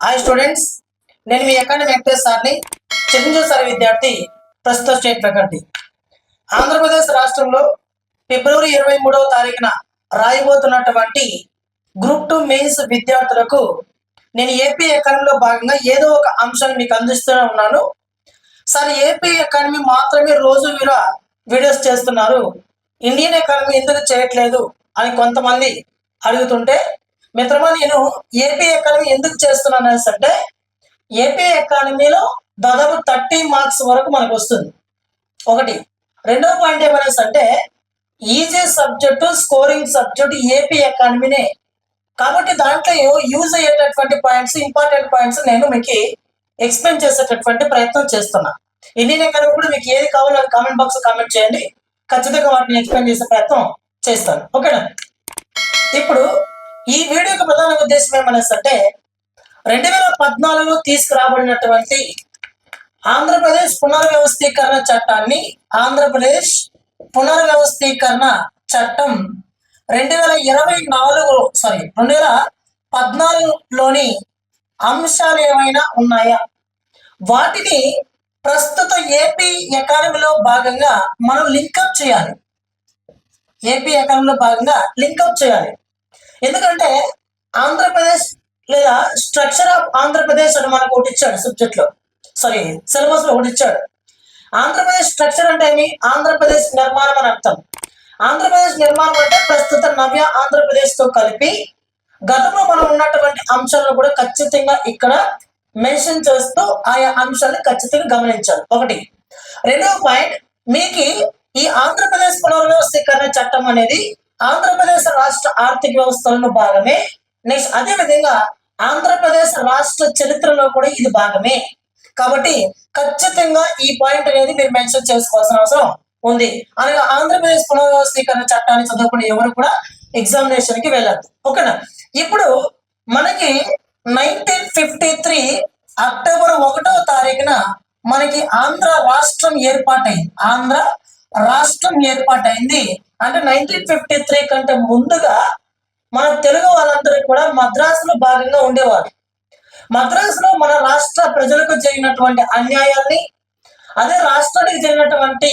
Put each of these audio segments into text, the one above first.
Hi students నేను మీ academy Venkatesh సార్ని Chiranjeevi sir విద్యార్థి ప్రస్తుత స్టేట్ ఫ్యాకల్టీ. ఆంధ్రప్రదేశ్ రాష్ట్రంలో ఫిబ్రవరి ఇరవై మూడవ తారీఖున రాయబోతున్నటువంటి గ్రూప్ టూ మెయిన్స్ విద్యార్థులకు నేను ఏపీ అకాడమీలో భాగంగా ఏదో ఒక అంశాన్ని మీకు అందిస్తూనే ఉన్నాను. సార్ ఏపీ అకాడమీ మాత్రమే రోజు మీరు వీడియోస్ చేస్తున్నారు. ఇండియన్ అకాడమీ ఎందుకు చేయట్లేదు అని కొంతమంది అడుగుతుంటే మిత్రమా నేను ఏపీ అకాడమీ ఎందుకు చేస్తున్నాను అంటే ఏపీ అకాడమీలో దాదాపు థర్టీ మార్క్స్ వరకు మనకు వస్తుంది. ఒకటి. రెండో పాయింట్ ఏమనేసి అంటే easy subject scoring subject AP అకాడమీనే కాబట్టి దాంట్లో యూజ్ అయ్యేటటువంటి పాయింట్స్ ఇంపార్టెంట్ పాయింట్స్ నేను మీకు ఎక్స్ప్లెయిన్ చేసేటటువంటి ప్రయత్నం చేస్తున్నా. ఇండియన్ అకాడమీ కూడా మీకు ఏది కావాలో అది కామెంట్ బాక్స్ కామెంట్ చేయండి. ఖచ్చితంగా వాటిని ఎక్స్ప్లెయిన్ చేసే ప్రయత్నం చేస్తాను. ఓకేనా? ఇప్పుడు ఈ వీడియోకి ప్రధాన ఉద్దేశం ఏమనేసి అంటే రెండు వేల పద్నాలుగులో తీసుకురాబడినటువంటి ఆంధ్రప్రదేశ్ పునర్వ్యవస్థీకరణ చట్టాన్ని ఆంధ్రప్రదేశ్ పునర్వ్యవస్థీకరణ చట్టం రెండు వేల ఇరవై నాలుగు సారీ రెండు వేల పద్నాలుగులోని అంశాలు ఏమైనా ఉన్నాయా? వాటిని ప్రస్తుత ఏపీ ఎకానమీలో భాగంగా మనం లింకప్ చేయాలి. ఏపీ ఎకానమీలో భాగంగా లింకప్ చేయాలి. ఎందుకంటే ఆంధ్రప్రదేశ్ లేదా స్ట్రక్చర్ ఆఫ్ ఆంధ్రప్రదేశ్ అని మనకు ఒకటి ఇచ్చాడు సబ్జెక్ట్లో. సారీ సిలబస్లో ఒకటి ఇచ్చాడు. ఆంధ్రప్రదేశ్ స్ట్రక్చర్ అంటే ఏమి? ఆంధ్రప్రదేశ్ నిర్మాణం అని అర్థం. ఆంధ్రప్రదేశ్ నిర్మాణం అంటే ప్రస్తుత నవ్య ఆంధ్రప్రదేశ్తో కలిపి గతంలో మనం ఉన్నటువంటి అంశాలను కూడా ఖచ్చితంగా ఇక్కడ మెన్షన్ చేస్తూ ఆయా అంశాలను ఖచ్చితంగా గమనించాలి. ఒకటి. రెండవ పాయింట్ మీకు ఈ ఆంధ్రప్రదేశ్ పునర్వ్యవస్థీకరణ చట్టం అనేది ఆంధ్రప్రదేశ్ రాష్ట్ర ఆర్థిక వ్యవస్థలో భాగమే. నెక్స్ట్ అదే విధంగా ఆంధ్రప్రదేశ్ రాష్ట్ర చరిత్రలో కూడా ఇది భాగమే. కాబట్టి ఖచ్చితంగా ఈ పాయింట్ అనేది మీరు మెన్షన్ చేసుకోవాల్సిన అవసరం ఉంది. అనగా ఆంధ్రప్రదేశ్ పునర్వ్యవస్థీకరణ చట్టాన్ని చదువుకునే ఎవరు కూడా ఎగ్జామినేషన్కి వెళ్ళదు ఓకేనా? ఇప్పుడు మనకి నైన్టీన్ ఫిఫ్టీ త్రీ అక్టోబర్ ఒకటో తారీఖున మనకి ఆంధ్ర రాష్ట్రం ఏర్పాటైంది. ఆంధ్ర రాష్ట్రం ఏర్పాటైంది. అంటే నైన్టీన్ ఫిఫ్టీ త్రీ కంటే ముందుగా మన తెలుగు వాళ్ళందరూ కూడా మద్రాసులో భాగంగా ఉండేవారు. మద్రాసులో మన రాష్ట్ర ప్రజలకు జరిగినటువంటి అన్యాయాన్ని అదే రాష్ట్రానికి జరిగినటువంటి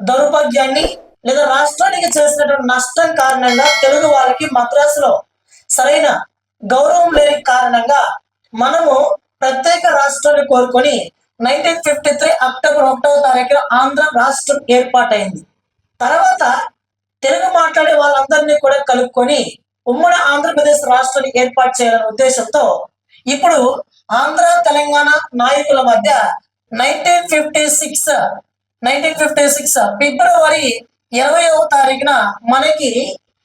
దౌర్భాగ్యాన్ని లేదా రాష్ట్రానికి చేసినటువంటి నష్టం కారణంగా తెలుగు వాళ్ళకి మద్రాసులో సరైన గౌరవం లేని కారణంగా మనము ప్రత్యేక రాష్ట్రాన్ని కోరుకొని నైన్టీన్ ఫిఫ్టీ త్రీ అక్టోబర్ ఒకటవ తారీఖున ఆంధ్ర రాష్ట్రం ఏర్పాటైంది. తర్వాత తెలుగు మాట్లాడే వాళ్ళందరినీ కూడా కలుపుకొని ఉమ్మడి ఆంధ్రప్రదేశ్ రాష్ట్రాన్ని ఏర్పాటు చేయాలనే ఉద్దేశంతో ఇప్పుడు ఆంధ్ర తెలంగాణ నాయకుల మధ్య nineteen fifty six nineteen fifty six ఫిబ్రవరి ఇరవైవ తారీఖున మనకి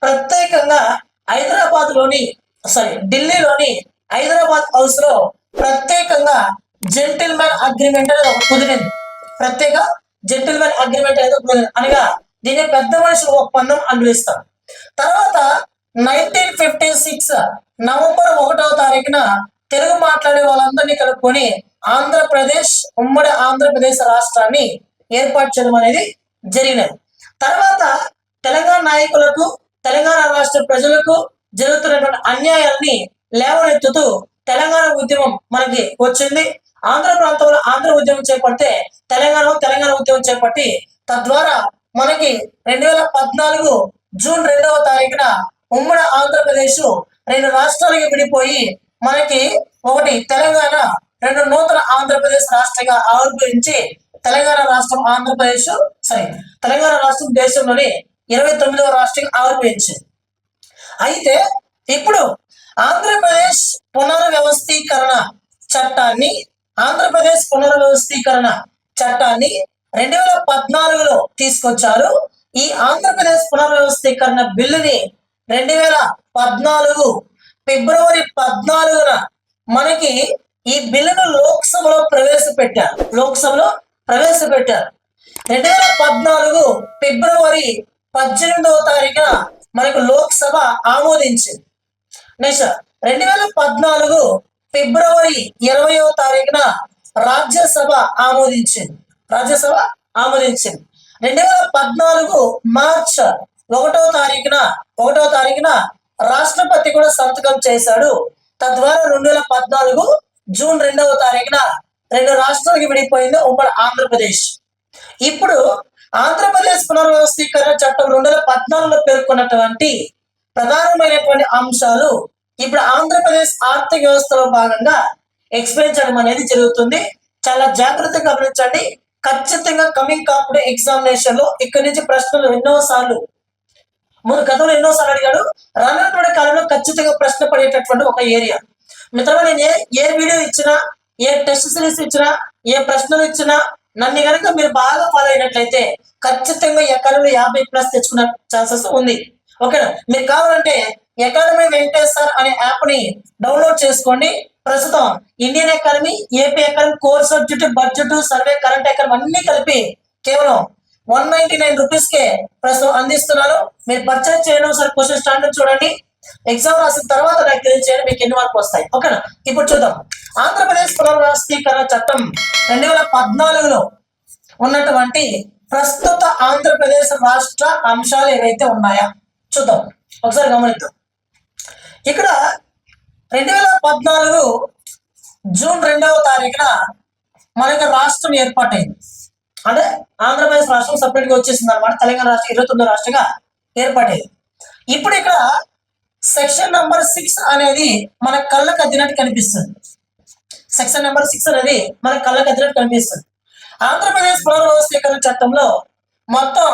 ప్రత్యేకంగా హైదరాబాద్లోని సారీ ఢిల్లీలోని హైదరాబాద్ హౌస్లో ప్రత్యేకంగా జెంటిల్మెన్ అగ్రిమెంట్ అనేది ఒక కుదిరింది. ప్రత్యేక జెంటిల్మెన్ అగ్రిమెంట్ అనేది కుదిరింది. అనగా దీన్ని పెద్ద మనుషులు ఒప్పందం అన్వయిస్తారు తర్వాత నైన్టీన్ ఫిఫ్టీ సిక్స్ నవంబర్ ఒకటవ తారీఖున తెలుగు మాట్లాడే వాళ్ళందరినీ కలుపుకొని ఆంధ్రప్రదేశ్ ఉమ్మడి ఆంధ్రప్రదేశ్ రాష్ట్రాన్ని ఏర్పాటు చేయడం అనేది జరిగినది. తర్వాత తెలంగాణ నాయకులకు తెలంగాణ రాష్ట్ర ప్రజలకు జరుగుతున్నటువంటి అన్యాయాన్ని లేవనెత్తుతూ తెలంగాణ ఉద్యమం మనకి వచ్చింది. ఆంధ్ర ప్రాంతంలో ఆంధ్ర ఉద్యమం చేపడితే తెలంగాణలో తెలంగాణ ఉద్యమం చేపట్టి తద్వారా మనకి రెండు వేల పద్నాలుగు జూన్ రెండవ తారీఖున ఉమ్మడి ఆంధ్రప్రదేశ్ రెండు రాష్ట్రాలకి విడిపోయి మనకి ఒకటి తెలంగాణ రెండు నూతన ఆంధ్రప్రదేశ్ రాష్ట్రంగా ఆవిర్భవించి తెలంగాణ రాష్ట్రం ఆంధ్రప్రదేశ్ సారీ తెలంగాణ రాష్ట్రం దేశంలోని ఇరవై తొమ్మిదవ రాష్ట్రంగా ఆవిర్భవించింది. అయితే ఇప్పుడు ఆంధ్రప్రదేశ్ పునర్వ్యవస్థీకరణ చట్టాన్ని ఆంధ్రప్రదేశ్ పునర్వ్యవస్థీకరణ చట్టాన్ని రెండు వేల పద్నాలుగులో తీసుకొచ్చారు. ఈ ఆంధ్రప్రదేశ్ పునర్వ్యవస్థీకరణ బిల్లుని రెండు వేల పద్నాలుగు ఫిబ్రవరి పద్నాలుగున మనకి ఈ బిల్లును లోక్సభలో ప్రవేశపెట్టారు. లోక్సభలో ప్రవేశపెట్టారు. రెండు వేల పద్నాలుగు ఫిబ్రవరి పద్దెనిమిదవ తారీఖున మనకు లోక్సభ ఆమోదించింది. నెక్స్ట్ రెండు వేల పద్నాలుగు ఫిబ్రవరి ఇరవయో తారీఖున రాజ్యసభ ఆమోదించింది. రాజ్యసభ ఆమోదించింది. రెండు వేల పద్నాలుగు మార్చ్ ఒకటో తారీఖున ఒకటో తారీఖున రాష్ట్రపతి కూడా సంతకం చేశాడు. తద్వారా రెండు వేల పద్నాలుగు జూన్ రెండవ తారీఖున రెండు రాష్ట్రాలకు విడిపోయింది ఉమ్మడి ఆంధ్రప్రదేశ్. ఇప్పుడు ఆంధ్రప్రదేశ్ పునర్వ్యవస్థీకరణ చట్టం రెండు వేల పద్నాలుగులో పేర్కొన్నటువంటి ప్రధానమైనటువంటి అంశాలు ఇప్పుడు ఆంధ్రప్రదేశ్ ఆర్థిక వ్యవస్థలో భాగంగా ఎక్స్ప్లెయిన్ చేయడం అనేది జరుగుతుంది. చాలా జాగ్రత్తగా గమనించండి. ఖచ్చితంగా కమింగ్ కాంపిటేటివ్ ఎగ్జామినేషన్లో ఇక్కడి నుంచి ప్రశ్నలు ఎన్నో సార్లు. ముందు గతంలో ఎన్నో సార్లు అడిగాడు. రానున్నటువంటి కాలంలో ఖచ్చితంగా ప్రశ్న పడేటటువంటి ఒక ఏరియా. మిత్రమా నేను ఏ ఏ వీడియో ఇచ్చినా ఏ టెస్ట్ సిరీస్ ఇచ్చినా ఏ ప్రశ్నలు ఇచ్చినా నన్ను కనుక మీరు బాగా ఫాలో అయినట్లయితే ఖచ్చితంగా ఎకానమీ యాభై ప్లస్ తెచ్చుకునే ఛాన్సెస్ ఉంది. ఓకేనా? మీరు కావాలంటే ఎకానమీ వెంకటేశ్వర్ అనే యాప్ని డౌన్లోడ్ చేసుకోండి. ప్రస్తుతం Indian academy AP academy core subject budget survey current academy అన్ని కలిపి కేవలం వన్ నైన్టీ నైన్ రూపీస్ కే ప్రస్తుతం అందిస్తున్నారు. మీరు పర్చేజ్ చేయడం సార్ క్వశ్చన్ స్టాండర్డ్ చూడండి. ఎగ్జామ్ రాసిన తర్వాత నాకు తెలియచేయండి మీకు ఎన్ని మార్కులు వస్తాయి. ఓకేనా ఇప్పుడు చూద్దాం. ఆంధ్రప్రదేశ్ పునర్వ్యవస్థీకరణ చట్టం రెండు వేల పద్నాలుగులో ఉన్నటువంటి ప్రస్తుత ఆంధ్రప్రదేశ్ రాష్ట్ర అంశాలు ఏవైతే ఉన్నాయా చూద్దాం. ఒకసారి గమనిద్దాం. ఇక్కడ రెండు వేల పద్నాలుగు జూన్ రెండవ తారీఖున యొక్క రాష్ట్రం ఏర్పాటైంది. అంటే ఆంధ్రప్రదేశ్ రాష్ట్రం సపరేట్గా వచ్చేసింది అనమాట తెలంగాణ రాష్ట్రం ఇరవై తొమ్మిదో రాష్ట్రంగా ఏర్పాటైంది. ఇప్పుడు ఇక్కడ సెక్షన్ నంబర్ సిక్స్ అనేది మన కళ్ళకు అద్దినట్టు కనిపిస్తుంది. సెక్షన్ నెంబర్ సిక్స్ అనేది మన కళ్ళకు అద్దినట్టు కనిపిస్తుంది. ఆంధ్రప్రదేశ్ పునర్వ్యవస్థీకరణ చట్టంలో మొత్తం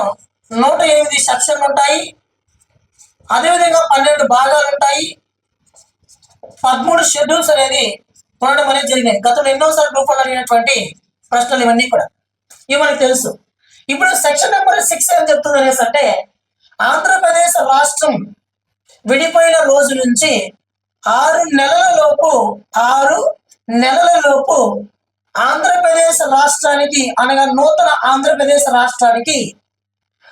నూట ఎనిమిది సెక్షన్లు ఉంటాయి. అదేవిధంగా పన్నెండు భాగాలు ఉంటాయి. పదమూడు షెడ్యూల్స్ అనేది కొనడం అనేది జరిగినాయి. గతంలో ఎన్నోసార్లు రూపంలో అడిగినటువంటి ప్రశ్నలు ఇవన్నీ కూడా. ఇవి మనకు తెలుసు. ఇప్పుడు సెక్షన్ నెంబర్ సిక్స్ ఏం చెప్తుంది అనేసి అంటే ఆంధ్రప్రదేశ్ రాష్ట్రం విడిపోయిన రోజు నుంచి ఆరు నెలల లోపు ఆరు నెలల లోపు ఆంధ్రప్రదేశ్ రాష్ట్రానికి అనగా నూతన ఆంధ్రప్రదేశ్ రాష్ట్రానికి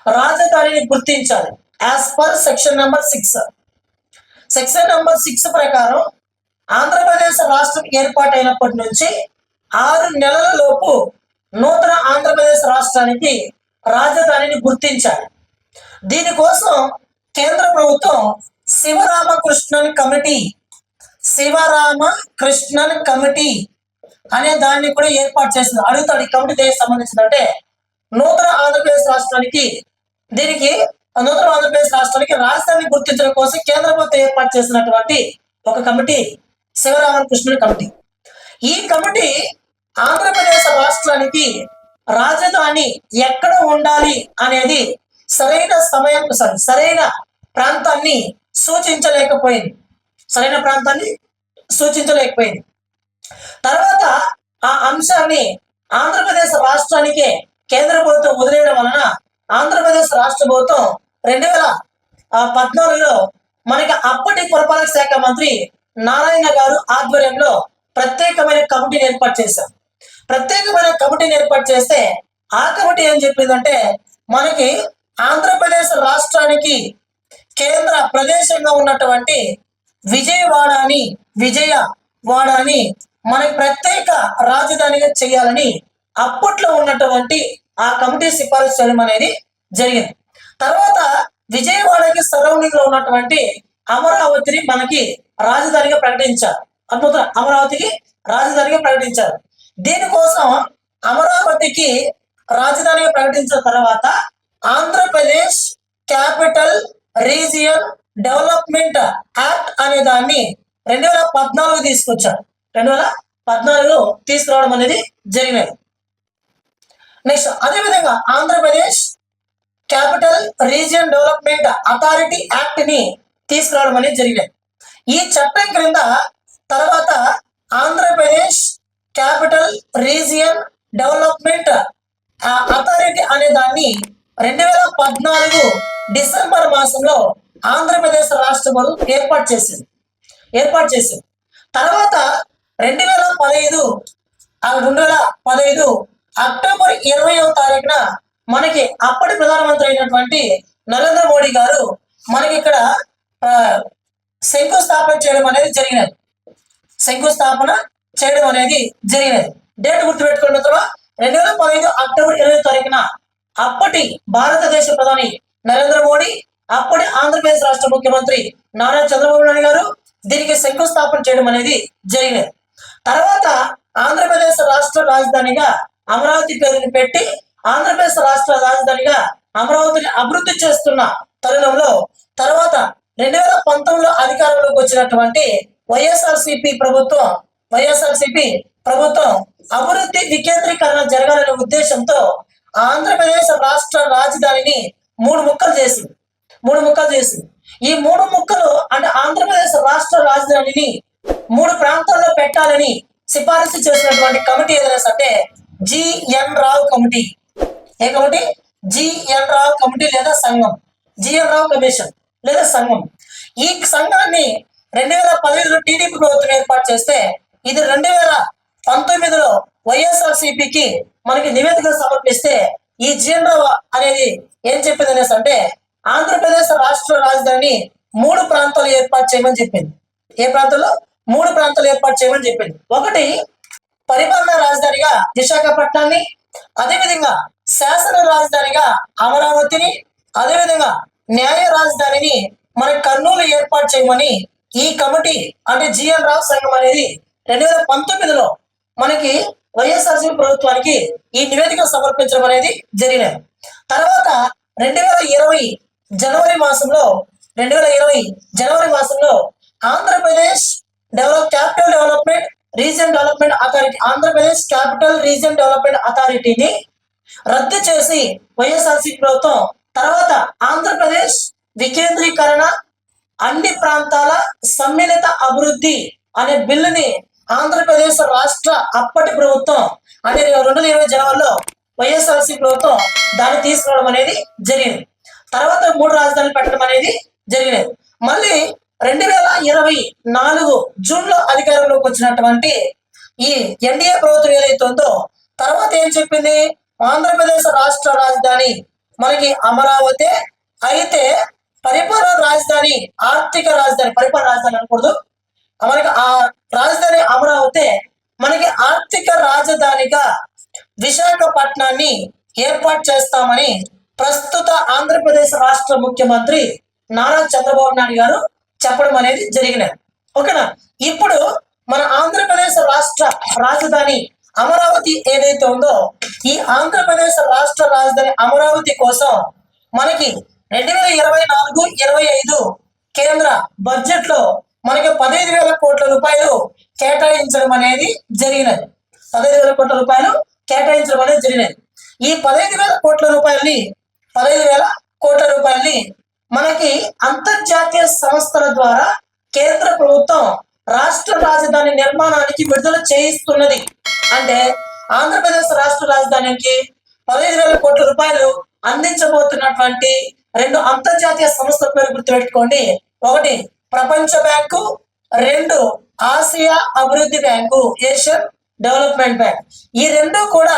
రాజధానిని గుర్తించాలి. As per section number six section number six ప్రకారం ఆంధ్రప్రదేశ్ రాష్ట్రం ఏర్పాటైనప్పటి నుంచి ఆరు నెలల లోపు నూతన ఆంధ్రప్రదేశ్ రాష్ట్రానికి రాజధానిని గుర్తించాలి. దీనికోసం కేంద్ర ప్రభుత్వం శివరామకృష్ణన్ కమిటీ శివరామ కృష్ణన్ కమిటీ అనే దాన్ని కూడా ఏర్పాటు చేసింది. అడుగుతాడు ఈ కమిటీ దేనికి సంబంధించిందంటే నూతన ఆంధ్రప్రదేశ్ రాష్ట్రానికి దీనికి నూతన ఆంధ్రప్రదేశ్ రాష్ట్రానికి రాజధాని గుర్తించడం కోసం కేంద్ర ప్రభుత్వం ఏర్పాటు చేసినటువంటి ఒక కమిటీ శివరామకృష్ణుని కమిటీ. ఈ కమిటీ ఆంధ్రప్రదేశ్ రాష్ట్రానికి రాజధాని ఎక్కడ ఉండాలి అనేది సరైన సమయం సారీ సరైన ప్రాంతాన్ని సూచించలేకపోయింది. సరైన ప్రాంతాన్ని సూచించలేకపోయింది. తర్వాత ఆ అంశాన్ని ఆంధ్రప్రదేశ్ రాష్ట్రానికే కేంద్ర ప్రభుత్వం వదిలేయడం వలన ఆంధ్రప్రదేశ్ రాష్ట్ర ప్రభుత్వం రెండు వేల పద్నాలుగులో మనకి అప్పటి పురపాలక శాఖ మంత్రి నారాయణ గారు ఆధ్వర్యంలో ప్రత్యేకమైన కమిటీని ఏర్పాటు చేశారు. ప్రత్యేకమైన కమిటీని ఏర్పాటు చేస్తే ఆ కమిటీ ఏం చెప్పిందంటే మనకి ఆంధ్రప్రదేశ్ రాష్ట్రానికి కేంద్ర ప్రదేశంగా ఉన్నటువంటి విజయవాడ అని విజయవాడ అని మనకి ప్రత్యేక రాజధానిగా చేయాలని అప్పట్లో ఉన్నటువంటి ఆ కమిటీ సిఫారసు చేయడం అనేది జరిగింది. తర్వాత విజయవాడకి సరౌండింగ్లో ఉన్నటువంటి అమరావతిని మనకి రాజధానిగా ప్రకటించారు. అద్భుతం. అమరావతికి రాజధానిగా ప్రకటించారు. దీనికోసం అమరావతికి రాజధానిగా ప్రకటించిన తర్వాత Andhra Pradesh capital region development act అనే దాన్ని రెండు వేల పద్నాలుగు తీసుకొచ్చారు. రెండు వేల పద్నాలుగులో తీసుకురావడం అనేది జరిగినది. నెక్స్ట్ అదేవిధంగా Andhra Pradesh capital region development authority యాక్ట్ని తీసుకురావడం అనేది జరిగింది ఈ చట్టం క్రింద తర్వాత Andhra Pradesh capital region development authority అనే దాన్ని రెండు వేల పద్నాలుగు డిసెంబర్ మాసంలో ఆంధ్రప్రదేశ్ రాష్ట్ర ప్రభుత్వం ఏర్పాటు చేసింది. ఏర్పాటు చేసింది. తర్వాత రెండు వేల పదహైదు ఆ రెండు వేల పదహైదు అక్టోబర్ ఇరవయో తారీఖున మనకి అప్పటి ప్రధానమంత్రి అయినటువంటి నరేంద్ర మోడీ గారు మనకి ఇక్కడ శంకుస్థాపన చేయడం అనేది జరిగినది. శంకుస్థాపన చేయడం అనేది జరిగినది. డేట్ గుర్తుపెట్టుకున్న తర్వాత రెండు వేల పదహైదు అక్టోబర్ ఇరవై తారీఖున అప్పటి భారతదేశ ప్రధాని నరేంద్ర మోడీ అప్పటి ఆంధ్రప్రదేశ్ రాష్ట్ర ముఖ్యమంత్రి నారా చంద్రబాబు నాయుడు గారు దీనికి శంకుస్థాపన చేయడం అనేది జరిగినది. తర్వాత ఆంధ్రప్రదేశ్ రాష్ట్ర రాజధానిగా అమరావతి పేరుని పెట్టి ఆంధ్రప్రదేశ్ రాష్ట్ర రాజధానిగా అమరావతిని అభివృద్ధి చేస్తున్న తరుణంలో తర్వాత రెండు వేల పంతొమ్మిదిలో అధికారంలోకి వచ్చినటువంటి వైఎస్ఆర్సిపి ప్రభుత్వం వైఎస్ఆర్సిపి ప్రభుత్వం అభివృద్ధి వికేంద్రీకరణ జరగాలనే ఉద్దేశంతో ఆంధ్రప్రదేశ్ రాష్ట్ర రాజధానిని మూడు ముక్కలు చేసింది. మూడు ముక్కలు చేసింది. ఈ మూడు ముక్కలు అంటే ఆంధ్రప్రదేశ్ రాష్ట్ర రాజధానిని మూడు ప్రాంతాల్లో పెట్టాలని సిఫారసు చేసినటువంటి కమిటీ ఏదైనా అంటే జిఎన్ రావు కమిటీ. ఏ కమిటీ జిఎన్ రావు కమిటీ లేదా సంఘం? జిఎన్ రావు కమిషన్ లేదా సంఘం? ఈ సంఘాన్ని రెండు వేల పదిహేడులో టీడీపీ ప్రభుత్వం ఏర్పాటు చేస్తే ఇది రెండు వేల పంతొమ్మిదిలో వైఎస్ఆర్సీపీకి మనకి నివేదిక సమర్పిస్తే ఈ జిఎన్ రావు అనేది ఏం చెప్పింది అనేసి అంటే ఆంధ్రప్రదేశ్ రాష్ట్ర రాజధాని మూడు ప్రాంతాలు ఏర్పాటు చేయమని చెప్పింది. ఏ ప్రాంతంలో? మూడు ప్రాంతాలు ఏర్పాటు చేయమని చెప్పింది. ఒకటి పరిపాలనా రాజధానిగా విశాఖపట్నాన్ని అదేవిధంగా శాసన రాజధానిగా అమరావతిని అదేవిధంగా న్యాయ రాజధానిని మన కర్నూలు ఏర్పాటు చేయమని ఈ కమిటీ అంటే జిఎన్ రావు సంఘం అనేది రెండు వేల పంతొమ్మిదిలో మనకి వైఎస్ఆర్సీ ప్రభుత్వానికి ఈ నివేదిక సమర్పించడం అనేది జరిగినది. తర్వాత రెండు వేల ఇరవై జనవరి మాసంలో రెండు వేల ఇరవై జనవరి మాసంలో Andhra Pradesh develop capital development region development authority Andhra Pradesh capital region development అథారిటీని రద్దు చేసి వైఎస్ఆర్సీ ప్రభుత్వం తర్వాత ఆంధ్రప్రదేశ్ వికేంద్రీకరణ అన్ని ప్రాంతాల సమ్మిళిత అభివృద్ధి అనే బిల్లుని ఆంధ్రప్రదేశ్ రాష్ట్ర అప్పటి ప్రభుత్వం అంటే రెండు వేల ఇరవై జనవరిలో వైఎస్ఆర్సీ ప్రభుత్వం దాన్ని తీసుకురావడం అనేది జరిగింది. తర్వాత మూడు రాజధానులు పెట్టడం అనేది జరిగినది. మళ్ళీ రెండు వేల ఇరవై నాలుగు జూన్లో అధికారంలోకి వచ్చినటువంటి ఈ ఎన్డీఏ ప్రభుత్వం ఏదైతే ఉందో తర్వాత ఏం చెప్పింది? ఆంధ్రప్రదేశ్ రాష్ట్ర రాజధాని మనకి అమరావతి అయితే పరిపాలన రాజధాని ఆర్థిక రాజధాని పరిపాలన రాజధాని అనకూడదు. మనకి ఆ రాజధాని అమరావతి మనకి ఆర్థిక రాజధానిగా విశాఖపట్నాన్ని ఏర్పాటు చేస్తామని ప్రస్తుత ఆంధ్రప్రదేశ్ రాష్ట్ర ముఖ్యమంత్రి నారా చంద్రబాబు నాయుడు గారు చెప్పడం అనేది జరిగినది. ఓకేనా? ఇప్పుడు మన ఆంధ్రప్రదేశ్ రాష్ట్ర రాజధాని అమరావతి ఏదైతే ఉందో ఈ ఆంధ్రప్రదేశ్ రాష్ట్ర రాజధాని అమరావతి కోసం మనకి రెండు వేల ఇరవై నాలుగు ఇరవై ఐదు కేంద్ర బడ్జెట్లో మనకి పదహైదు వేల కోట్ల రూపాయలు కేటాయించడం అనేది జరిగినది. పదహైదు వేల కోట్ల రూపాయలు కేటాయించడం అనేది జరిగినది. ఈ పదహైదు వేల కోట్ల రూపాయలని పదహైదు వేల కోట్ల రూపాయలని మనకి అంతర్జాతీయ సంస్థల ద్వారా కేంద్ర ప్రభుత్వం రాష్ట్ర రాజధాని నిర్మాణానికి విడుదల చేయిస్తున్నది. అంటే ఆంధ్రప్రదేశ్ రాష్ట్ర రాజధానికి పదహైదు వేల కోట్ల రూపాయలు అందించబోతున్నటువంటి రెండు అంతర్జాతీయ సంస్థల పేరు గుర్తుపెట్టుకోండి. ఒకటి ప్రపంచ బ్యాంకు. రెండు ఆసియా అభివృద్ధి బ్యాంకు ఏషియన్ డెవలప్మెంట్ బ్యాంక్. ఈ రెండు కూడా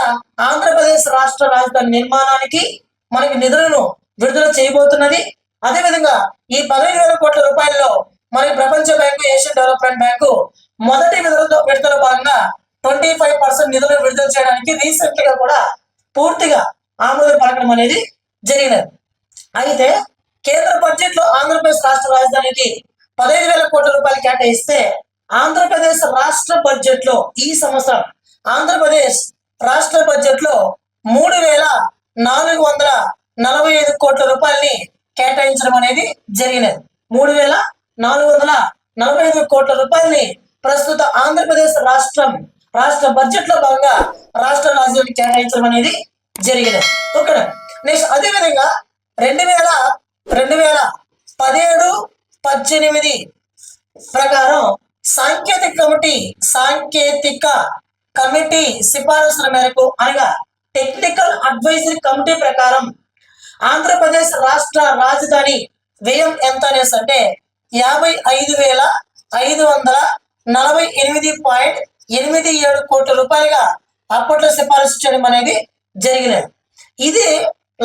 ఆంధ్రప్రదేశ్ రాష్ట్ర రాజధాని నిర్మాణానికి మనకి నిధులను విడుదల చేయబోతున్నది. అదేవిధంగా ఈ పదహైదు వేల కోట్ల రూపాయల్లో మనకి ప్రపంచ బ్యాంకు ఏషియన్ డెవలప్మెంట్ బ్యాంకు మొదటి విడుదల విడుదల భాగంగా ట్వంటీ ఫైవ్ పర్సెంట్ నిధులను విడుదల చేయడానికి రీసెంట్గా కూడా పూర్తిగా ఆమోదం పలకడం అనేది జరిగినది. అయితే కేంద్ర బడ్జెట్లో ఆంధ్రప్రదేశ్ రాష్ట్ర రాజధానికి పదహైదు వేల కోట్ల రూపాయలు కేటాయిస్తే ఆంధ్రప్రదేశ్ రాష్ట్ర బడ్జెట్లో ఈ సంవత్సరం ఆంధ్రప్రదేశ్ రాష్ట్ర బడ్జెట్లో మూడు వేల నాలుగు వందల నలభై ఐదు కోట్ల రూపాయలని కేటాయించడం అనేది జరిగినది. మూడు వేల నాలుగు వందల నలభై ఐదు కోట్ల రూపాయలని ప్రస్తుత ఆంధ్రప్రదేశ్ రాష్ట్రం రాష్ట్ర బడ్జెట్లో భాగంగా రాష్ట్ర రాజధాని కేటాయించడం అనేది జరిగినది ఓకేనా? నెక్స్ట్ అదే విధంగా రెండు వేల రెండు వేల పదిహేడు పద్దెనిమిది ప్రకారం సాంకేతిక కమిటీ సాంకేతిక కమిటీ సిఫారసుల మేరకు అనగా టెక్నికల్ అడ్వైజరీ కమిటీ ప్రకారం ఆంధ్రప్రదేశ్ రాష్ట్ర రాజధాని వ్యయం ఎంత అనేసి అంటే యాభై ఐదు వేల ఐదు వందల నలభై ఎనిమిది పాయింట్ ఎనిమిది ఏడు కోట్ల రూపాయలుగా అప్పట్లో సిఫారసు చేయడం అనేది జరిగినది. ఇది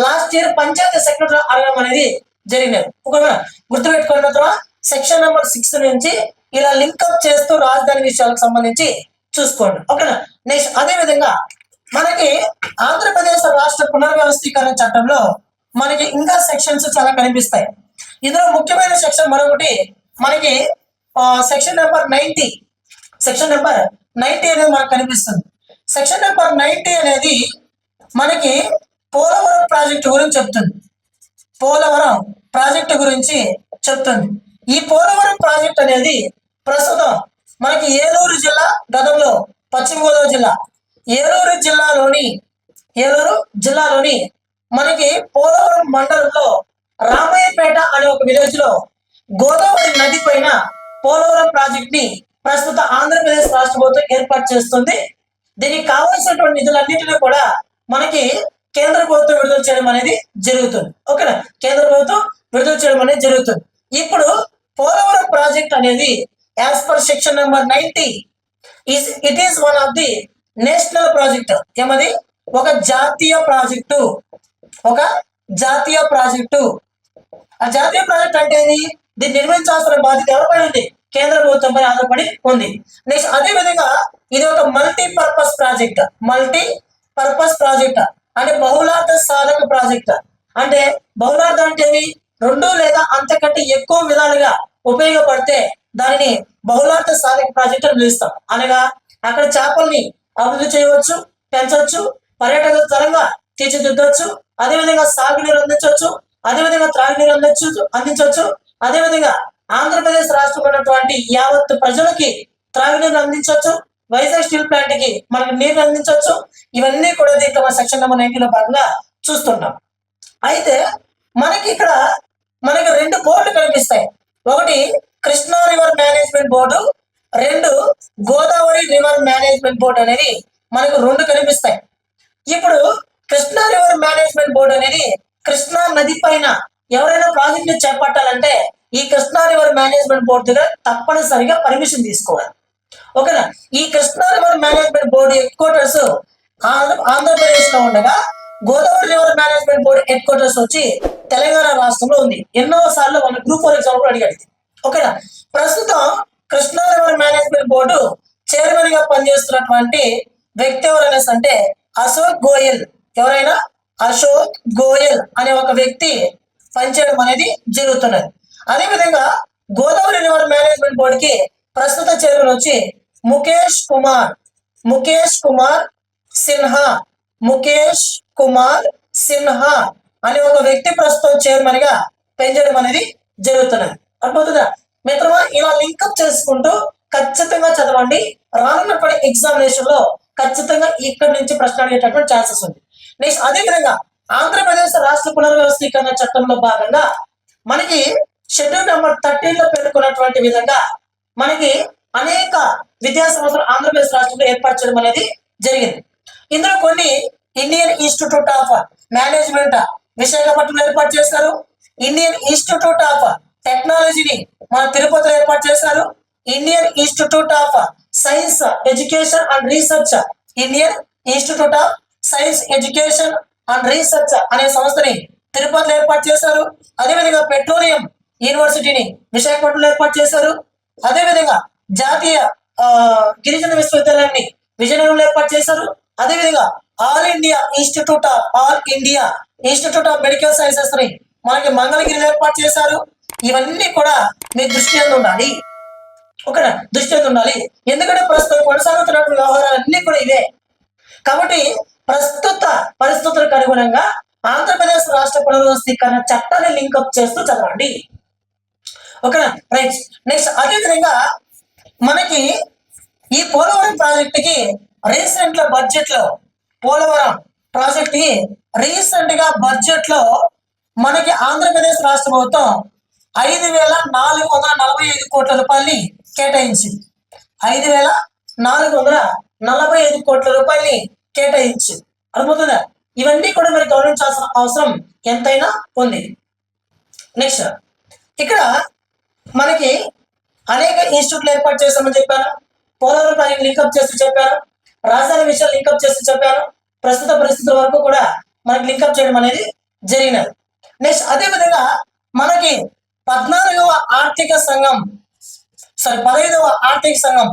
లాస్ట్ ఇయర్ పంచాయతీ సెక్రటరీ అడగడం అనేది జరిగినది. ఒకవేళ గుర్తుపెట్టుకున్న తర్వాత సెక్షన్ నెంబర్ సిక్స్ నుంచి ఇలా లింకప్ చేస్తూ రాజధాని విషయాలకు సంబంధించి చూసుకోండి. ఓకేనా? నెక్స్ట్ అదే విధంగా మనకి ఆంధ్రప్రదేశ్ రాష్ట్ర పునర్వ్యవస్థీకరణ చట్టంలో మనకి ఇంకా సెక్షన్స్ చాలా కనిపిస్తాయి. ఇందులో ముఖ్యమైన సెక్షన్ మరొకటి మనకి section number ninety section number ninety అనేది మనకు కనిపిస్తుంది. సెక్షన్ నెంబర్ నైన్టీ అనేది మనకి పోలవరం ప్రాజెక్టు గురించి చెప్తుంది. పోలవరం ప్రాజెక్టు గురించి చెప్తుంది. ఈ పోలవరం ప్రాజెక్ట్ అనేది ప్రస్తుతం మనకి ఏలూరు జిల్లా గతంలో పశ్చిమ గోదావరి జిల్లా. ఏలూరు జిల్లాలోని ఏలూరు జిల్లాలోని మనకి పోలవరం మండలంలో రామయ్యపేట అనే ఒక విలేజ్లో గోదావరి నది పైన పోలవరం ప్రాజెక్ట్ని ప్రస్తుత ఆంధ్రప్రదేశ్ రాష్ట్ర ప్రభుత్వం ఏర్పాటు చేస్తుంది. దీనికి కావాల్సినటువంటి నిధులన్నింటినీ కూడా మనకి కేంద్ర ప్రభుత్వం విడుదల చేయడం అనేది జరుగుతుంది. ఓకేనా? కేంద్ర ప్రభుత్వం విడుదల చేయడం అనేది జరుగుతుంది. ఇప్పుడు పోలవరం ప్రాజెక్ట్ అనేది as per section number ninety is it is one of the national project ఏమది? ఒక జాతీయ ప్రాజెక్టు. ఒక జాతీయ ప్రాజెక్టు. ఆ జాతీయ ప్రాజెక్ట్ అంటే దీన్ని నిర్మించాల్సిన బాధ్యత ఎవరిపై ఉంది? కేంద్ర ప్రభుత్వంపై ఆధారపడి ఉంది. నెక్స్ట్ అదే విధంగా ఇది ఒక multi purpose project multi purpose project అంటే బహుళార్థ సాధక ప్రాజెక్ట్ అంటే బహుళార్థం అంటే రెండు లేదా అంతకంటే ఎక్కువ విధాలుగా ఉపయోగపడితే దానిని బహుళార్థ సాధక ప్రాజెక్ట్ అని పిలుస్తాం. అనగా అక్కడ చేపల్ని అభివృద్ధి చేయవచ్చు పెంచవచ్చు పర్యాటక స్థలంగా తీర్చిదిద్దవచ్చు అదేవిధంగా సాగునీరు అందించవచ్చు అదేవిధంగా త్రాగునీరు అందించవచ్చు అందించవచ్చు అదేవిధంగా ఆంధ్రప్రదేశ్ రాష్ట్రం ఉన్నటువంటి యావత్ ప్రజలకి త్రాగునీరు అందించవచ్చు వైజాగ్ స్టీల్ ప్లాంట్కి మనకి నీరు అందించవచ్చు. ఇవన్నీ కూడా దీంట్లో మన సెక్షన్ నెంబర్ నైన్టీలో భాగంగా చూస్తుంటాం అయితే మనకి ఇక్కడ మనకి రెండు బోర్డులు కనిపిస్తాయి. ఒకటి కృష్ణా రివర్ మేనేజ్మెంట్ బోర్డు రెండు గోదావరి రివర్ మేనేజ్మెంట్ బోర్డు అనేది మనకు రెండు కనిపిస్తాయి. ఇప్పుడు కృష్ణా రివర్ మేనేజ్మెంట్ బోర్డు అనేది కృష్ణా నది పైన ఎవరైనా ప్రాజెక్ట్ చేపట్టాలంటే ఈ కృష్ణా రివర్ మేనేజ్మెంట్ బోర్డు దగ్గర తప్పనిసరిగా పర్మిషన్ తీసుకోవాలి. ఓకేనా? ఈ Krishna river management board headquarters ఆంధ్రప్రదేశ్లో ఉండగా Godavari river management board headquarters వచ్చి తెలంగాణ రాష్ట్రంలో ఉంది. ఎన్నో సార్లు మన గ్రూప్ ఫోర్ ఎగ్జామ్ కూడా అడిగాడు ఓకేనా? ప్రస్తుతం కృష్ణా రివర్ మేనేజ్మెంట్ బోర్డు చైర్మన్గా పనిచేస్తున్నటువంటి వ్యక్తి ఎవరైనా అంటే అశోక్ గోయల్. ఎవరైనా? అశోక్ గోయల్ అనే ఒక వ్యక్తి పనిచేయడం అనేది జరుగుతున్నది. అదేవిధంగా గోదావరి రివర్ మేనేజ్మెంట్ బోర్డుకి ప్రస్తుత చైర్మన్ వచ్చి ముఖేష్ కుమార్. ముఖేష్ కుమార్ సిన్హా. ముఖేష్ కుమార్ సిన్హా అనే ఒక వ్యక్తి ప్రస్తుతం చైర్మన్గా పెంచడం అనేది జరుగుతున్నది. అర్థమవుతుందా మిత్రమా ఇలా లింకప్ చేసుకుంటూ ఖచ్చితంగా చదవండి. రానున్నటువంటి ఎగ్జామినేషన్లో ఖచ్చితంగా ఇక్కడ నుంచి ప్రశ్న అడిగేటటువంటి ఛాన్సెస్ ఉంది. నెక్స్ట్ అదే విధంగా ఆంధ్రప్రదేశ్ రాష్ట్ర పునర్వ్యవస్థీకరణ చట్టంలో భాగంగా మనకి షెడ్యూల్ నెంబర్ థర్టీన్లో పేర్కొన్నటువంటి విధంగా మనకి అనేక విద్యా సంస్థలు ఆంధ్రప్రదేశ్ రాష్ట్రంలో ఏర్పాటు చేయడం అనేది జరిగింది. ఇందులో కొన్ని ఇండియన్ ఇన్స్టిట్యూట్ ఆఫ్ మేనేజ్మెంట్ విశాఖపట్నంలో ఏర్పాటు చేశారు. ఇండియన్ ఇన్స్టిట్యూట్ ఆఫ్ టెక్నాలజీని మన తిరుపతిలో ఏర్పాటు చేశారు. Indian institute of science education and research Indian institute of science education and research అనే సంస్థని తిరుపతిలో ఏర్పాటు చేశారు. అదేవిధంగా పెట్రోలియం యూనివర్సిటీని విశాఖపట్నంలో ఏర్పాటు చేశారు. అదేవిధంగా జాతీయ ఆ, గిరిజన విశ్వవిద్యాలయాన్ని విజయనగరంలో ఏర్పాటు చేశారు. అదేవిధంగా all India institute of all India institute of medical సైన్సెస్ని మనకి మంగళగిరిలో ఏర్పాటు చేశారు. ఇవన్నీ కూడా మీ దృష్టి ఉండాలి. ఓకేనా? దృష్టి ఉండాలి. ఎందుకంటే ప్రస్తుతం కొనసాగుతున్నటువంటి వ్యవహారాలన్నీ కూడా ఇవే. కాబట్టి ప్రస్తుత పరిస్థితులకు అనుగుణంగా ఆంధ్రప్రదేశ్ రాష్ట్ర పునర్వ్యవస్థీకరణ చట్టాన్ని లింకప్ చేస్తూ చదవండి. ఓకేనా? రైట్ నెక్స్ట్ అదే విధంగా మనకి ఈ పోలవరం ప్రాజెక్ట్కి రీసెంట్లో బడ్జెట్లో పోలవరం ప్రాజెక్ట్కి రీసెంట్గా బడ్జెట్లో మనకి ఆంధ్రప్రదేశ్ రాష్ట్ర ప్రభుత్వం ఐదు వేల నాలుగు వందల నలభై ఐదు కోట్ల రూపాయలని కేటాయించింది. ఐదు వేల నాలుగు వందల నలభై ఐదు కోట్ల రూపాయలని కేటాయించింది. అర్థమవుతుందా? ఇవన్నీ కూడా మీరు గమనించాల్సిన అవసరం ఎంతైనా ఉంది. నెక్స్ట్ ఇక్కడ మనకి అనేక ఇన్స్టిట్యూట్లు ఏర్పాటు చేస్తామని చెప్పాను పోలవరం ప్రాజెక్ట్ లింకప్ చేస్తూ చెప్పాను రాజధాని విషయాలు లింకప్ చేస్తూ చెప్పాను ప్రస్తుత పరిస్థితుల వరకు కూడా మనకి లింకప్ చేయడం అనేది జరిగినది. నెక్స్ట్ అదే విధంగా మనకి పద్నాలుగవ ఆర్థిక సంఘం సారీ పదహైదవ ఆర్థిక సంఘం.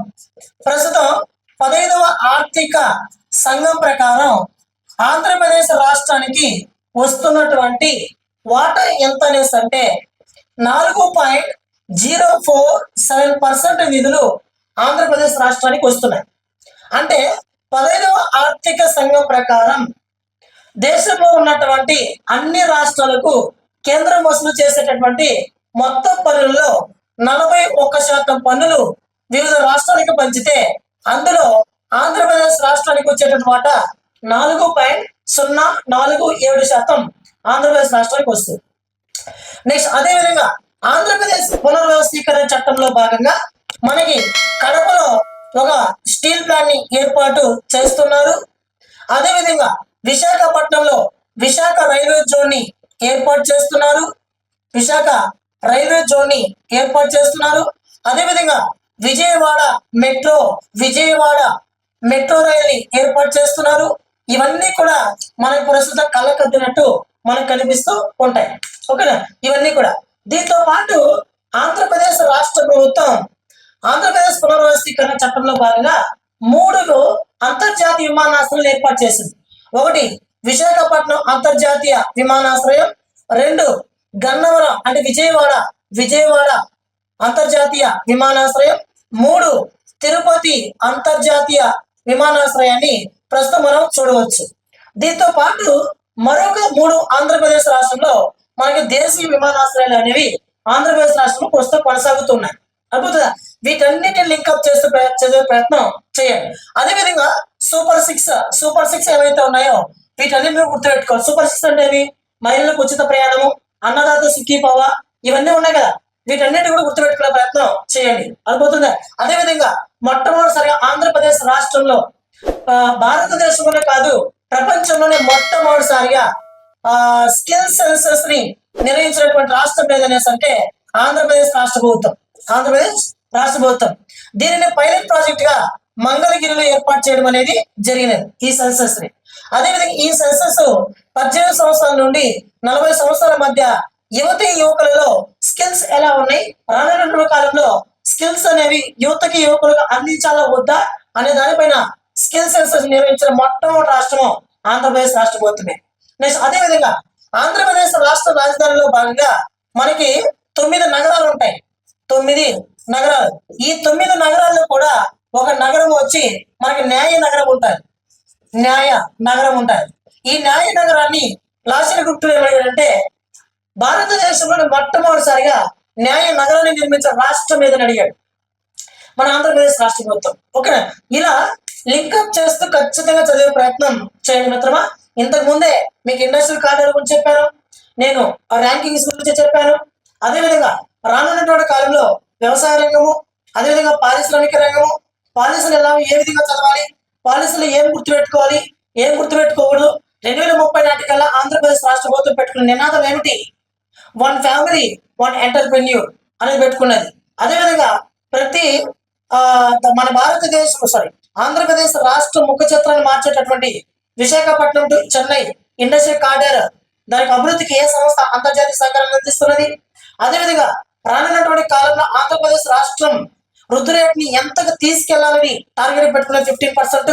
ప్రస్తుతం పదహైదవ ఆర్థిక సంఘం ప్రకారం ఆంధ్రప్రదేశ్ రాష్ట్రానికి వస్తున్నటువంటి వాటా ఎంత అనేసి అంటే నాలుగు point zero four seven percent నిధులు ఆంధ్రప్రదేశ్ రాష్ట్రానికి వస్తున్నాయి. అంటే పదైదవ ఆర్థిక సంఘం ప్రకారం దేశంలో ఉన్నటువంటి అన్ని రాష్ట్రాలకు కేంద్రం వసూలు చేసేటటువంటి మొత్తం పనుల్లో నలభై ఒక్క శాతం పన్నులు వివిధ రాష్ట్రాలకు పంచితే అందులో ఆంధ్రప్రదేశ్ రాష్ట్రానికి వచ్చేటటువంటి నాలుగు పాయింట్ సున్నా నాలుగు ఏడు శాతం ఆంధ్రప్రదేశ్ రాష్ట్రానికి వస్తుంది. నెక్స్ట్ అదేవిధంగా ఆంధ్రప్రదేశ్ పునర్వ్యవస్థీకరణ చట్టంలో భాగంగా మనకి కడపలో ఒక స్టీల్ ప్లాంట్ని ఏర్పాటు చేస్తున్నారు. అదేవిధంగా విశాఖపట్నంలో విశాఖ రైల్వే జోన్ని ఏర్పాటు చేస్తున్నారు. విశాఖ రైల్వే జోన్ని ఏర్పాటు చేస్తున్నారు. అదేవిధంగా విజయవాడ మెట్రో విజయవాడ మెట్రో రైల్ని ఏర్పాటు చేస్తున్నారు. ఇవన్నీ కూడా మనకు ప్రస్తుతం కళ్ళకద్దినట్టు మనకు కనిపిస్తూ ఉంటాయి. ఓకేనా? ఇవన్నీ కూడా. దీంతో పాటు ఆంధ్రప్రదేశ్ రాష్ట్ర ప్రభుత్వం ఆంధ్రప్రదేశ్ పునర్వసీకరణ చట్టంలో భాగంగా మూడు అంతర్జాతీయ విమానాశ్రయాలు ఏర్పాటు చేసింది. ఒకటి విశాఖపట్నం అంతర్జాతీయ విమానాశ్రయం. రెండు గన్నవరం అంటే విజయవాడ విజయవాడ అంతర్జాతీయ విమానాశ్రయం. మూడు తిరుపతి అంతర్జాతీయ విమానాశ్రయాన్ని ప్రస్తుతం మనం చూడవచ్చు. దీంతో పాటు మరొక మూడు ఆంధ్రప్రదేశ్ రాష్ట్రంలో మనకి దేశీయ విమానాశ్రయాలు అనేవి ఆంధ్రప్రదేశ్ రాష్ట్రంలో ప్రస్తుతం కొనసాగుతున్నాయి. అద్భుతంగా. వీటన్నిటిని లింకప్ చేసే చదివే ప్రయత్నం చేయండి. అదేవిధంగా సూపర్ సిక్స్ సూపర్ సిక్స్ ఏవైతే ఉన్నాయో వీటన్నిటి మీరు గుర్తుపెట్టుకోవాలి. సూపర్ సిక్స్ అంటే ఏవి? మహిళలకు ఉచిత ప్రయాణము అన్నదాత సుఖీభవ ఇవన్నీ ఉన్నాయి కదా. వీటన్నిటి కూడా గుర్తుపెట్టుకునే ప్రయత్నం చేయండి. అద్భుతంగా. అదేవిధంగా మొట్టమొదటిసారిగా ఆంధ్రప్రదేశ్ రాష్ట్రంలో భారతదేశంలోనే కాదు ప్రపంచంలోనే మొట్టమొదటిసారిగా స్కిల్ సెన్సెస్ని నిర్వహించినటువంటి రాష్ట్రం ఏదనేసి అంటే ఆంధ్రప్రదేశ్ రాష్ట్ర ప్రభుత్వం. ఆంధ్రప్రదేశ్ రాష్ట్ర ప్రభుత్వం. దీనిని పైలట్ ప్రాజెక్ట్గా మంగళగిరిలో ఏర్పాటు చేయడం అనేది జరిగినది ఈ సెన్సెస్ని అదేవిధంగా ఈ సెన్సెస్ పద్దెనిమిది సంవత్సరాల నుండి నలభై సంవత్సరాల మధ్య యువతి యువకులలో స్కిల్స్ ఎలా ఉన్నాయి? రానున్న కాలంలో స్కిల్స్ అనేవి యువతకి యువకులకు అందించాలా వద్దా? అనే దానిపైన స్కిల్ సెన్సెస్ నిర్వహించిన మొట్టమొదటి రాష్ట్రం ఆంధ్రప్రదేశ్ రాష్ట్ర ప్రభుత్వమే. నెక్స్ట్ అదే విధంగా ఆంధ్రప్రదేశ్ రాష్ట్ర రాజధానిలో భాగంగా మనకి తొమ్మిది నగరాలు ఉంటాయి. తొమ్మిది నగరాలు. ఈ తొమ్మిది నగరాల్లో కూడా ఒక నగరం వచ్చి మనకి న్యాయ నగరం ఉంటుంది న్యాయ నగరం ఉంటుంది ఈ న్యాయ నగరాన్ని లాసిన గుర్తు ఏమంటే భారతదేశంలోని మొట్టమొదటిసారిగా న్యాయ నగరాన్ని నిర్మించిన రాష్ట్రం ఏదని అడిగాడు. మన ఆంధ్రప్రదేశ్ రాష్ట్ర ప్రభుత్వం ఓకేనా? ఇలా లింకప్ చేస్తూ ఖచ్చితంగా చదివే ప్రయత్నం చేయండి మిత్రమా. ఇంతకు ముందే మీకు ఇండస్ట్రియల్ కార్డర్ గురించి చెప్పాను. నేను ర్యాంకింగ్స్ గురించి చెప్పాను. అదేవిధంగా రానున్నటువంటి కాలంలో వ్యవసాయ రంగము అదేవిధంగా పారిశ్రామిక రంగము పాలసీలు ఎలా ఏ విధంగా చదవాలి పాలసీలు ఏం గుర్తుపెట్టుకోవాలి ఏం గుర్తుపెట్టుకోకూడదు రెండు వేల ముప్పై నాటికల్లా ఆంధ్రప్రదేశ్ రాష్ట్ర ప్రభుత్వం పెట్టుకున్న నినాదం ఏమిటి? వన్ ఫ్యామిలీ వన్ ఎంటర్ప్రెన్యూర్ అనేది పెట్టుకున్నది. అదేవిధంగా ప్రతి మన భారతదేశం సారీ ఆంధ్రప్రదేశ్ రాష్ట్ర ముఖ చిత్రాన్ని మార్చేటటువంటి Visakhapatnam to Chennai industrial corridor దానికి అభివృద్ధికి ఏ సంస్థ అంతర్జాతీయ సహకారం అందిస్తున్నది? అదేవిధంగా రానున్నటువంటి కాలంలో ఆంధ్రప్రదేశ్ రాష్ట్రం వృద్ధి రేట్ని ఎంతగా తీసుకెళ్ళాలని టార్గెట్ పెట్టుకున్న ఫిఫ్టీన్ పర్సెంట్.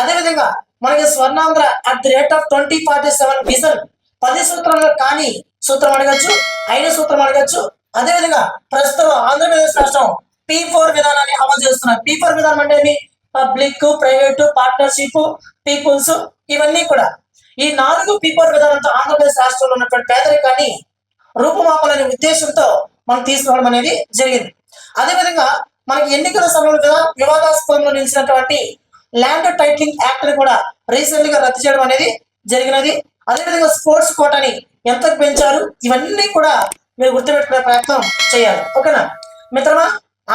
అదేవిధంగా మనకి Swarnandhra at the rate of twenty forty seven vision పది సూత్రాలు కానీ సూత్రం అడగచ్చు ఐదు సూత్రం అడగచ్చు. అదేవిధంగా ప్రస్తుతం ఆంధ్రప్రదేశ్ రాష్ట్రం పీ ఫోర్ విధానాన్ని అమలు చేస్తున్నారు పీ ఫోర్ విధానం అంటే ఏమి? పబ్లిక్ ప్రైవేటు పార్ట్నర్షిప్ పీపుల్స్ ఇవన్నీ కూడా. ఈ నాలుగు పీపుల్ విధానంతో ఆంధ్రప్రదేశ్ రాష్ట్రంలో ఉన్నటువంటి పేదరికాన్ని రూపుమాపాలనే ఉద్దేశంతో మనం తీసుకోవడం అనేది జరిగింది. అదేవిధంగా మనకి ఎన్నికల సమయంలో కదా వివాదాస్పదంలో నిలిచినటువంటి ల్యాండ్ టైటిలింగ్ యాక్ట్ని కూడా రీసెంట్గా రద్దు చేయడం అనేది జరిగినది. అదేవిధంగా స్పోర్ట్స్ కోటాని ఎంతకు పెంచారు? ఇవన్నీ కూడా మీరు గుర్తుపెట్టుకునే ప్రయత్నం చేయాలి. ఓకేనా? మిత్రమా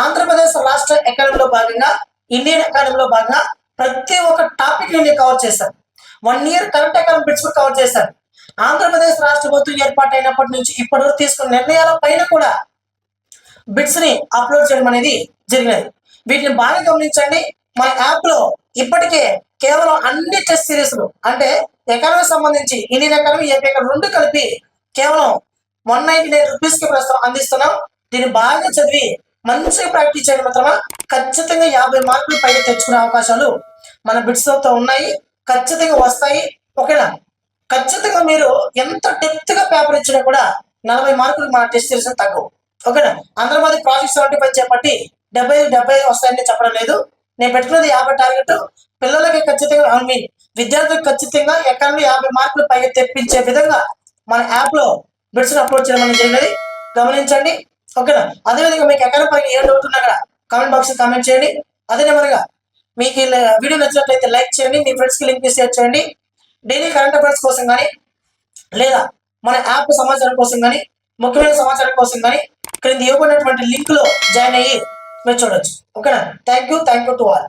ఆంధ్రప్రదేశ్ రాష్ట్ర అకాడమీలో భాగంగా ఇండియన్ అకాడమీలో భాగంగా ప్రతి ఒక్క టాపిక్ నేను కవర్ చేశాను one year current account bits కూడా కవర్ చేశాను ఆంధ్రప్రదేశ్ రాష్ట్ర ప్రభుత్వం ఏర్పాటైనప్పటి నుంచి ఇప్పటి వరకు తీసుకున్న నిర్ణయాల పైన కూడా బిట్స్ని అప్లోడ్ చేయడం అనేది జరిగినది. వీటిని బాగా గమనించండి. మన యాప్లో ఇప్పటికే కేవలం అన్ని టెస్ట్ సిరీస్లు అంటే ఎకానమీ సంబంధించి ఇండియన్ ఎకానమీ ఏపీ ఎకానమీ రెండు కలిపి కేవలం వన్ నైన్టీ నైన్ రూపీస్కి ప్రస్తుతం అందిస్తున్నాం. దీన్ని బాగా చదివి మంచిగా ప్రాక్టీస్ చేయడం మాత్రమా? ఖచ్చితంగా యాభై మార్కులు పైగా తెచ్చుకునే అవకాశాలు మన బిట్స్తో ఉన్నాయి. ఖచ్చితంగా వస్తాయి. ఓకేనా ఖచ్చితంగా మీరు ఎంత డెప్త్గా పేపర్ ఇచ్చినా కూడా నలభై మార్కులు మన టెస్ట్ చేసిన తగ్గవు. ఓకేనా అందరి మంది ప్రాజెక్ట్ సెవెంటీ ఫైవ్ చేపట్టి డెబ్బై డెబ్బై వస్తాయని చెప్పడం లేదు. నేను పెట్టుకున్నది యాభై టార్గెట్ పిల్లలకి ఖచ్చితంగా ఐ మీన్ విద్యార్థులకు ఖచ్చితంగా ఎక్కడ యాభై మార్కులు పైగా తెప్పించే విధంగా మన యాప్లో అప్లోడ్ చేయడం జరిగినది. గమనించండి. ఓకేనా అదేవిధంగా మీకు ఎక్కడ పైన ఏ డౌట్ ఉన్నా కూడా కామెంట్ బాక్స్ కామెంట్ చేయండి. అదే నెంబర్గా మీకు వీడియో నచ్చినట్లయితే లైక్ చేయండి. మీ ఫ్రెండ్స్కి లింక్ షేర్ చేయండి. డైలీ కరెంట్ అఫైర్స్ కోసం కానీ లేదా మన యాప్ సమాచారం కోసం కానీ ముఖ్యమైన సమాచారం కోసం కానీ క్రింద ఇవ్వబడినటువంటి లింక్లో జాయిన్ అయ్యి మీరు చూడొచ్చు. ఓకేనా? Thank you thank you to all